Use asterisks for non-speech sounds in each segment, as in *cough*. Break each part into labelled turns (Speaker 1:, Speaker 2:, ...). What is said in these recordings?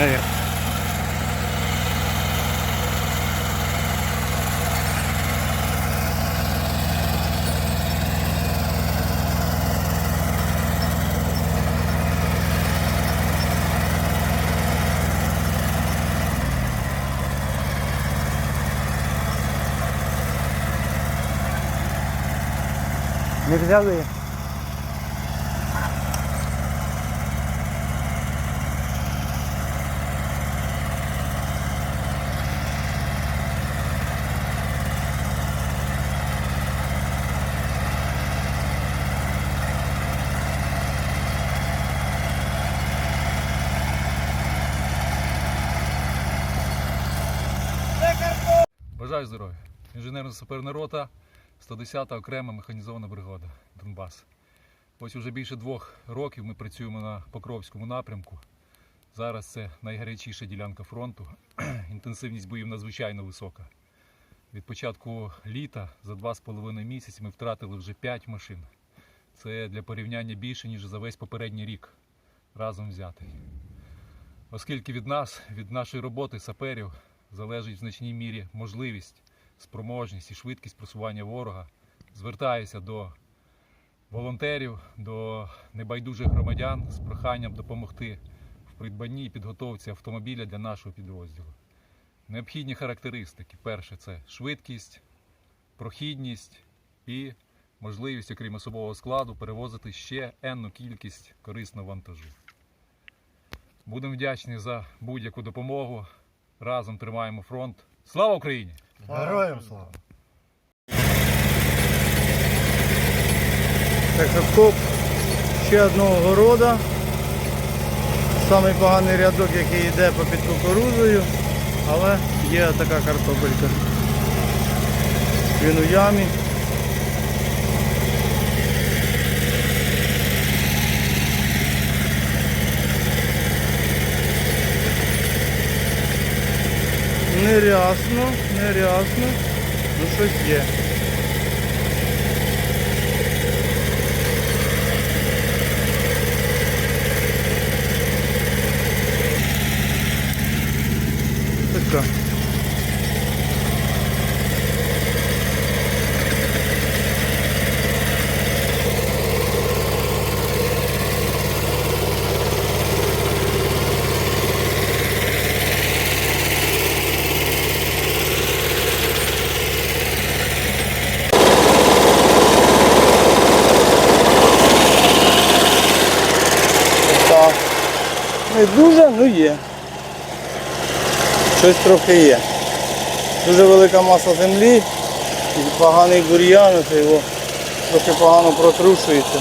Speaker 1: Не. Не взяли.
Speaker 2: Бажаю здоров'я. Інженерно-саперна рота, 110-та окрема механізована бригада Донбас. Ось уже більше двох років ми працюємо на Покровському напрямку. Зараз це найгарячіша ділянка фронту. *clears throat* Інтенсивність боїв надзвичайно висока. Від початку літа за два з половиною місяці ми втратили вже 5 машин. Це для порівняння більше, ніж за весь попередній рік разом взятий. Оскільки від нас, від нашої роботи саперів, залежить в значній мірі можливість, спроможність і швидкість просування ворога, звертаюся до волонтерів, до небайдужих громадян з проханням допомогти в придбанні і підготовці автомобіля для нашого підрозділу. Необхідні характеристики: перше це швидкість, прохідність і можливість, окрім особового складу, перевозити ще енну кількість корисного вантажу. Будемо вдячні за будь-яку допомогу. Разом тримаємо фронт. Слава Україні!
Speaker 1: Героям слава.
Speaker 3: Так, коп ще одного города. Самий поганий рядок, який йде попід кукурузою, але є така картопелька. Він у ямі. Не рясно, не рясно, ну щось є. Така. Так. Не дуже, ну є. Щось трохи є. Дуже велика маса землі і поганий бур'ян, це його трохи погано протрушується.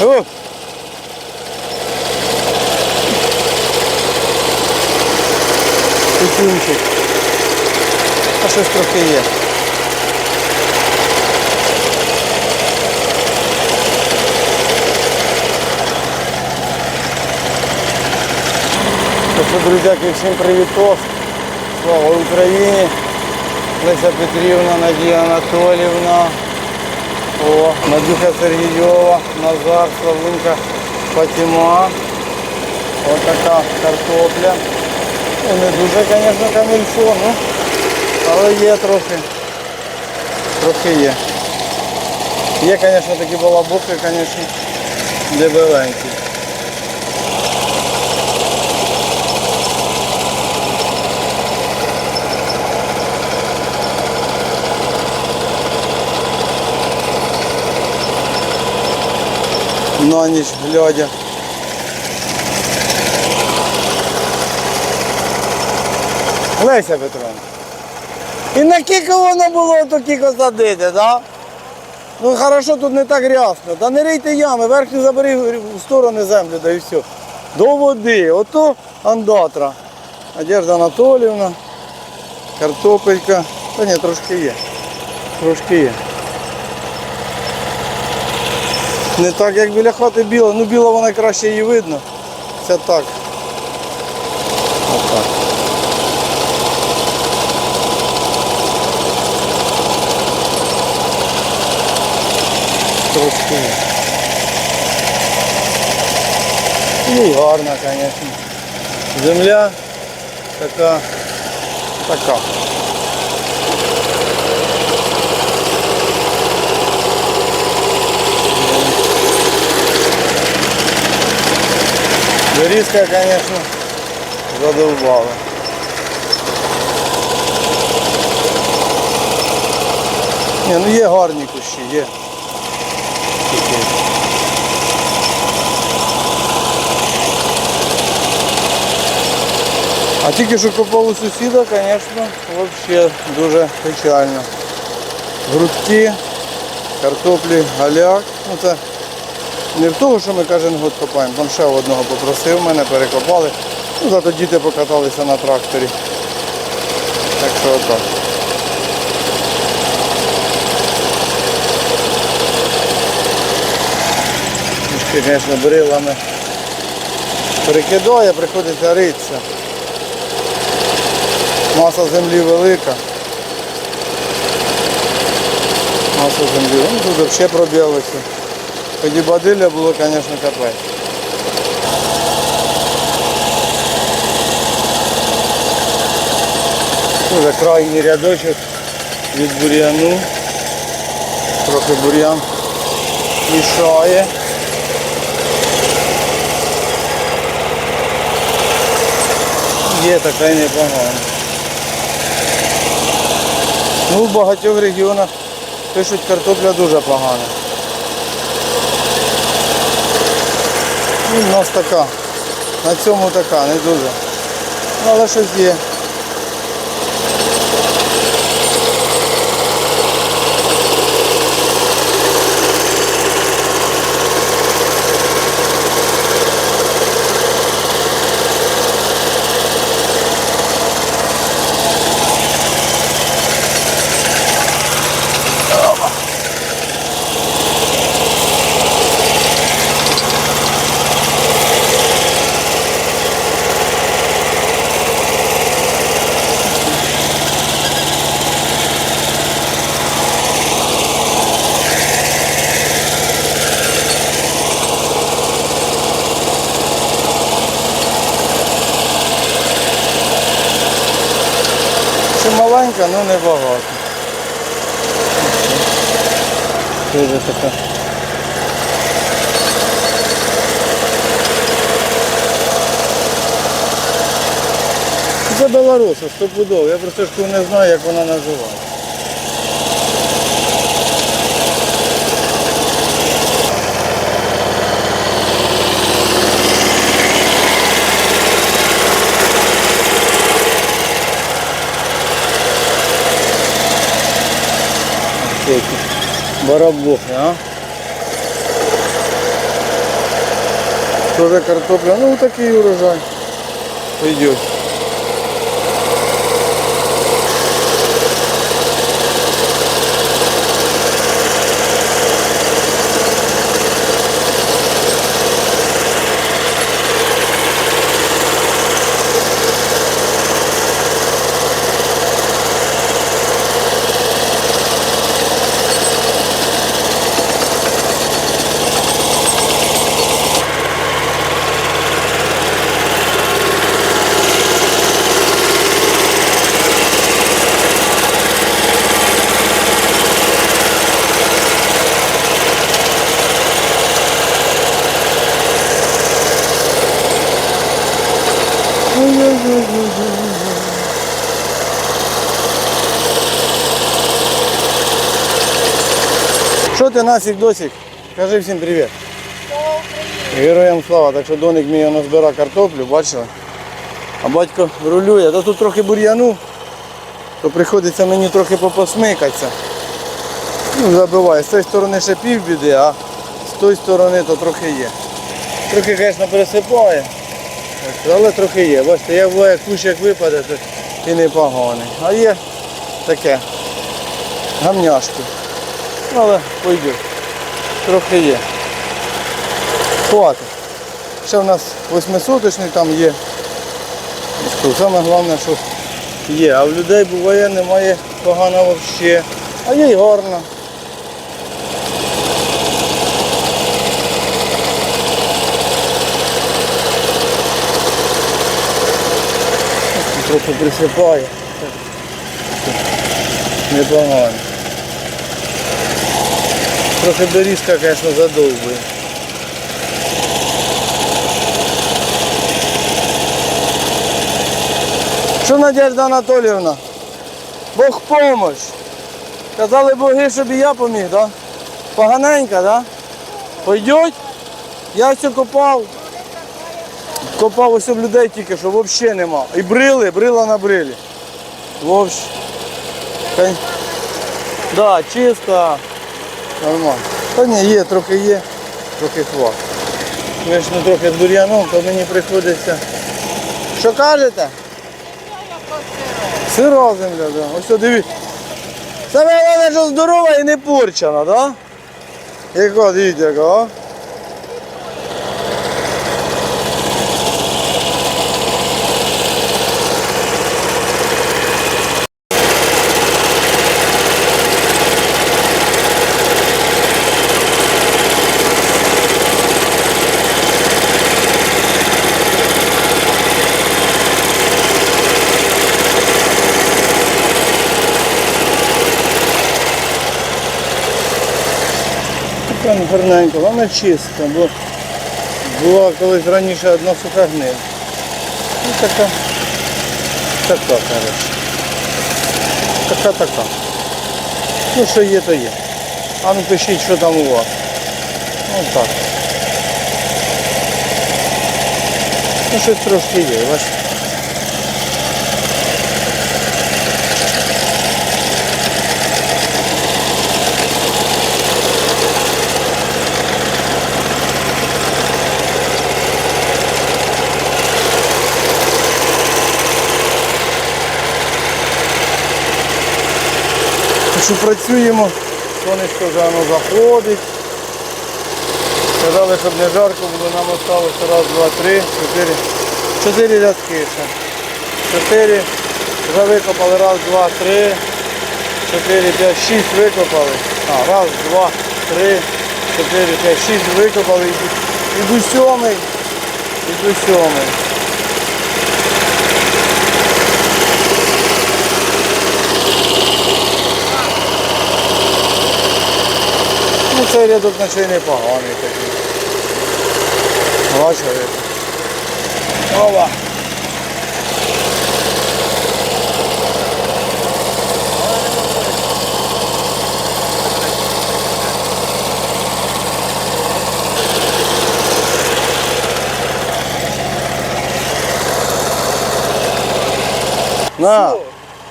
Speaker 3: О! А щось трохи є. Що, друзяки, всім привітос. Слава Україні. Леся Петрівна, Надія Анатоліївна. О, Надюха Сергійова, Назар, Славунка, Фатіма. Ось така картопля. Ну, не дуже, звісно, камільфо, ну, але є трохи. Трохи є. Є, звісно, такі балабухи, звісно, дебеленькі. На ніч глядя. Леся Петровна. І на кіко воно було, то кіко садити, да? Ну хорошо, тут не так рясно. Та не рийте ями, верхню забери в сторони землю, да і все. До води. Ото андатра. Надежда Анатоліївна, картопелька. Та ні, трошки є. Трошки є. Не так, як біля хати біла. Ну біла вона краще її видно. Це так. Отак. Трошки. Ну і гарна, звісно. Земля така, така. Берізка, звісно, задовбала. Ні, ну є гарні кущі, є. А тільки що копав у сусіда, звісно, взагалі дуже печально. Грудки, картоплі, галяк. Ну це не в того, що ми кожен год копаємо, там ще одного попросив мене, перекопали. Ну, зато діти покаталися на тракторі. Так що отак. Звісно, брилами перекидає, приходиться ритися. Маса землі велика. Маса землі. Ну тут взагалі пробілося. Тоді бадилля було, звісно, капець. Уже крайній рядочок від бур'яну. Трохи бур'ян мішає. Є така непогана. Ну, в багатьох регіонах пишуть картопля дуже погана. Ну, у нас така. На цьому така, не дуже. Ну, але щось є. Ще маленька, але не багато. Дуже така. Це Белоруса, стопудово. Я просто не знаю, як вона називається. Аптеки. Барабохи, а? Тоже картопля. Ну такий урожай. Пойдет. Що ти, Насік, Досік? Кажи всім привіт. Героям слава. Так що доник мій воно збира картоплю, бачили? а батько рулює. То тут трохи бур'яну, то приходиться мені трохи попосмикатися. Ну, забиває. З цієї сторони ще півбіди, а з тої сторони то трохи є. Трохи, звісно, пересипає, але трохи є. Бачите, як буває кущ як випаде, то і непоганий. А є таке гамняшки. Ну, але пойду. Трохи є. Хватить. Ще в нас восьмисоточний там є. Що Саме головне, що є. А в людей буває немає погано взагалі. А є й гарно. Трохи присипає. Непогано. Трохи доріжка, звісно, задовбує. Що Надежда Анатоліївна? Бог помощ. Казали боги, щоб і я поміг, да? Поганенько, да? Пойдуть? Я все копав. Копав ось об людей тільки, що взагалі нема. І брили, брила на брилі. Вовш. Да, чисто. Нормально. Та ні, є, трохи є, трохи хват. ну трохи з бур'яном, то мені приходиться. Що кажете? Сира земля, да. Ось дивіться. Саме головне, що здорова і не порчена, да? Яка, дивіться, яка, а? Така гарненько, вона чиста, бо була колись раніше одна суха гниль. Ну така, така, коротше. Така така. Ну що є, то є. А ну пишіть, що там у вас. Ну так. Ну щось трошки є, бачите. Працюємо, сонечко вже воно заходить. Сказали, щоб не жарко було, нам осталося раз, два, три, чотири. Чотири рядки ще. Чотири. Вже викопали. Раз, два, три. Чотири, п'ять, шість викопали. А, раз, два, три, чотири, п'ять, шість викопали. Іду, іду сьомий. Іду сьомий. Цей рядок наче непоганий такий. Бачите? Ова. На,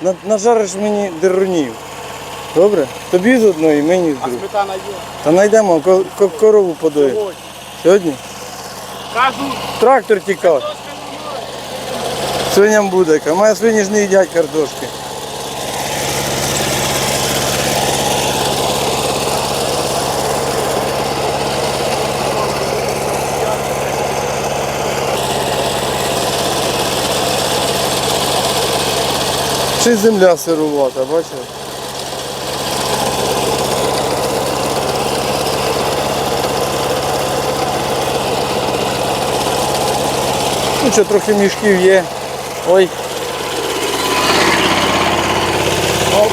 Speaker 3: на, нажариш мені дерунів. Добре? Тобі з одної, мені з другої.
Speaker 1: Сметана є.
Speaker 3: Та знайдемо ко- ко- корову подою. Сьогодні?
Speaker 1: Кажу,
Speaker 3: Трактор тікав. Свиням буде. А моя свині ж не їдять картошки. Чи земля сирувата, бачите? Що, трохи мішків є. Ой. Оп.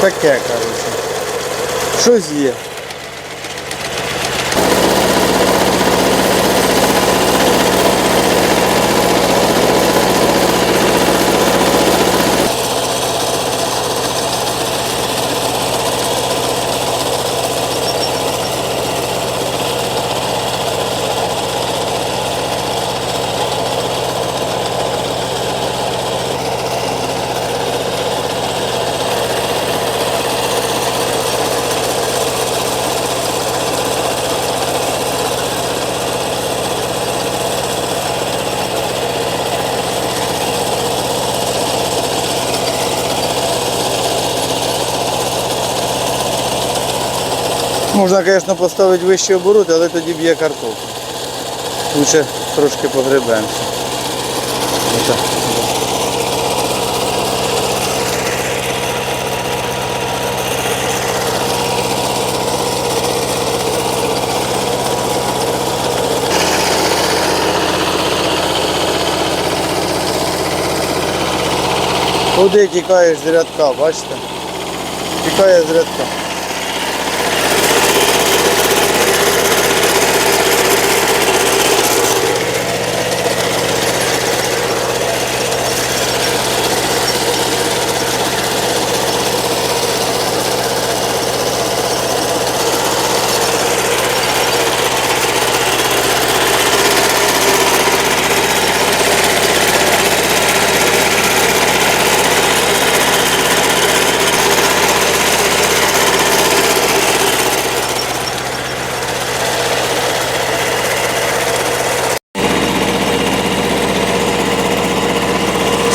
Speaker 3: Таке, коротше. Щось є. Можна, звісно, поставити вищі обороти, але тоді б'є картоплю. Лучше трошки погребемося. Куди тікаєш з рядка, бачите? Тікає з рядка.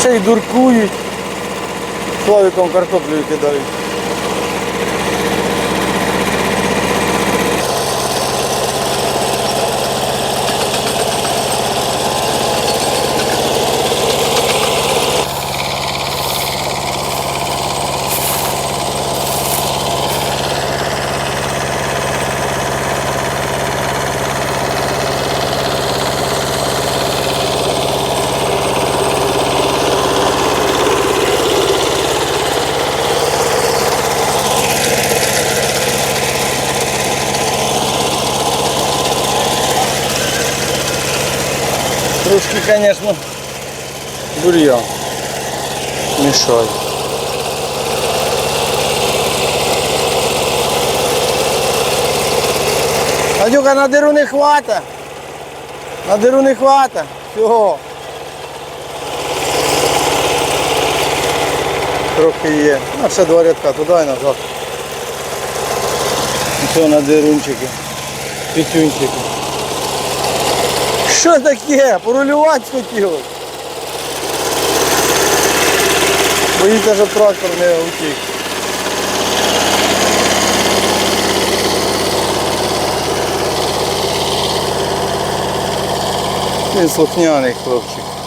Speaker 3: Ще й дуркують. Славіком картоплю кидають. Трошки, звісно, бур'ян. Мішає. Надюка, на диру не хвата. На диру не хвата. Всього. Трохи є. А ще два рядка туди і назад. Все на дирунчики. Пітюнчики. Що таке? Порулювати хотілося. Боїться, що трактор не утік. Він слухняний хлопчик.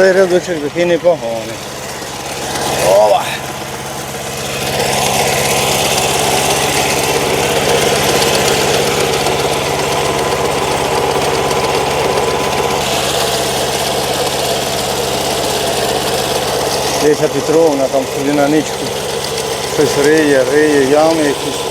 Speaker 3: Цей рядочок такий непоганий. Ова! Леся Петровна там собі на ничку щось риє, риє, ями якісь.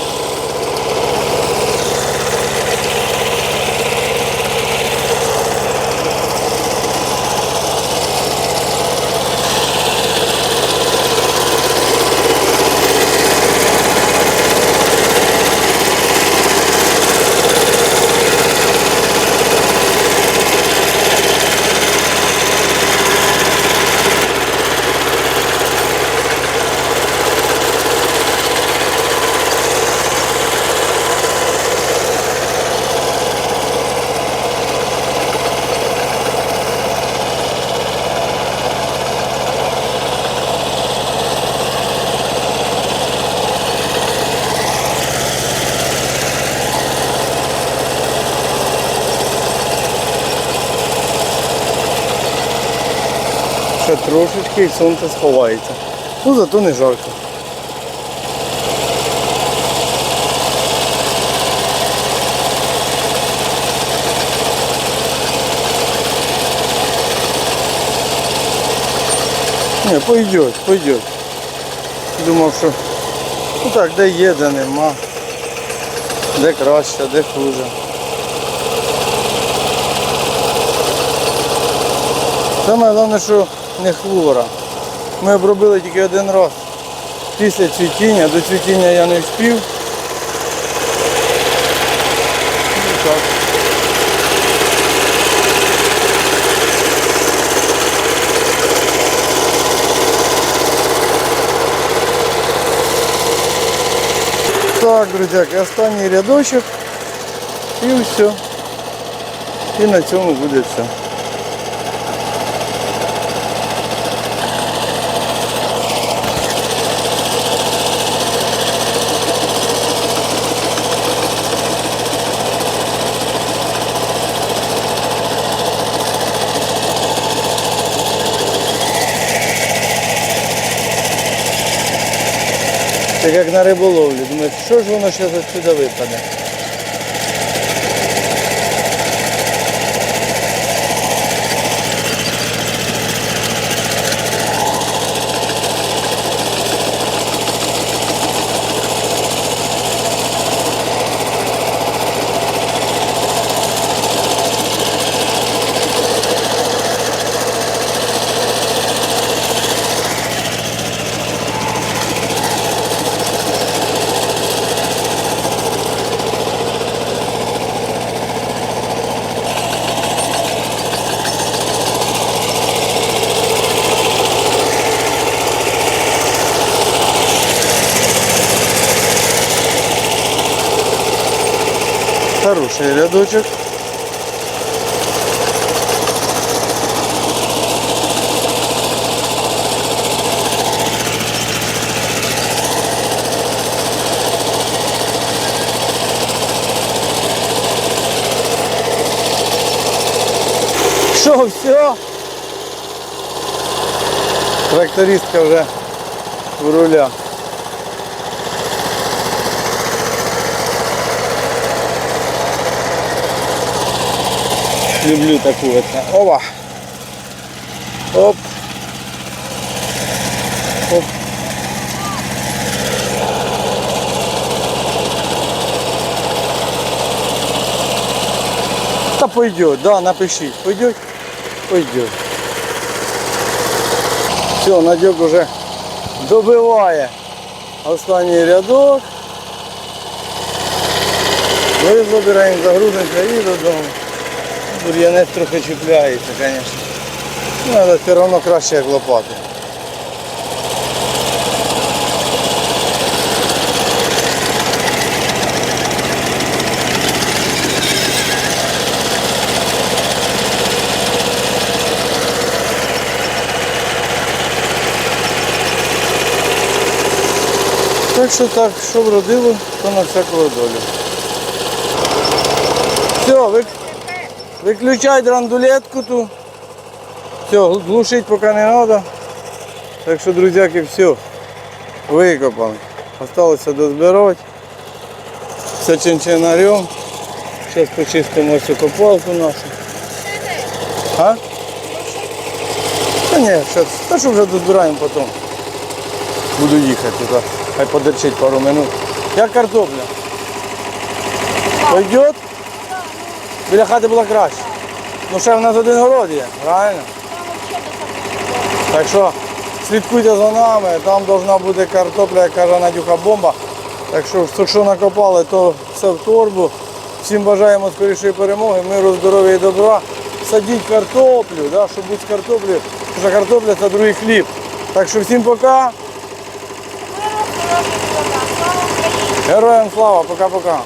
Speaker 3: ще трошечки і сонце сховається. Ну зато не жарко. Не, пойдет, пойдет. Думав, що ну так, де є, де нема, де краще, де хуже. Саме головне, що не хвора. Ми обробили тільки один раз. Після цвітіння, до цвітіння я не встиг. І так. Так, друзяки, останній рядочок і все. І на цьому буде все. Це як на риболовлі. Думаю, що ж воно зараз відсюди випаде? Рядочок. Що, все? Трактористка вже в рулях. Люблю таку вот. Опа. Оп. Оп. Та пойдет, да, напишіть. Пойдет? Пойдет. Все, Надюк уже добиває останній рядок. Ми забираємо, загрузимося і додому. Бур'янець трохи чіпляється, звісно. Ну, але все одно краще, як лопати. Так що так, що вродило, то на всякого долю. Все, ви Виключай драндулетку ту. Все, глушить поки не треба. Так що, друзяки, все. Викопали. Осталося дозбирати. Все чинчинарем. Зараз почистимо цю копалку нашу. А? Та ні, зараз. Та що вже дозбираємо потім. Буду їхати туди. Хай подерчить пару минут. Як картопля? Пойдет? Біля хати було краще. Ну ще в нас один город є, правильно? Так що слідкуйте за нами, там повинна бути картопля, як каже Надюха бомба. Так що, що накопали, то все в торбу. Всім бажаємо скорішої перемоги, миру, здоров'я і добра. Садіть картоплю, да, щоб бути з картоплею. Що картопля це другий хліб. Так що всім пока. Героям слава, пока-пока.